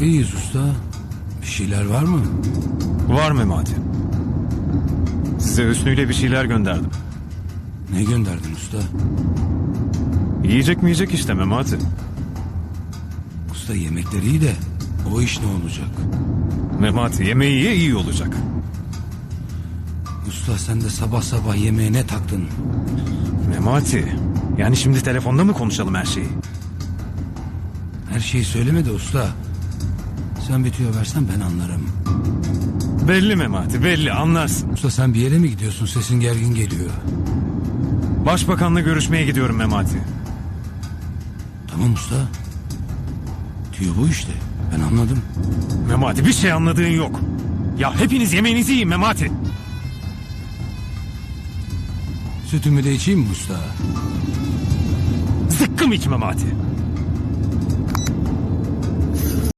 İyiyiz usta. Bir şeyler var mı? Var Memati. Size Hüsnü'yle bir şeyler gönderdim. Ne gönderdin usta? Yiyecek mi yiyecek işte Memati. Usta yemekleri iyi de o iş ne olacak? Memati yemeği ye iyi olacak. Usta sen de sabah sabah yemeğe ne taktın? Memati. Yani şimdi telefonda mı konuşalım her şeyi? Her şeyi söyleme de usta. Sen bir tüyo versen ben anlarım. Belli Memati belli anlarsın. Usta sen bir yere mi gidiyorsun? Sesin gergin geliyor. Başbakanla görüşmeye gidiyorum Memati. Tamam usta. Tüyo bu işte. Ben anladım. Memati bir şey anladığın yok. Ya hepiniz yemeğinizi yiyin Memati. Sütümü de içeyim mi usta? Zıkkım iç Memati.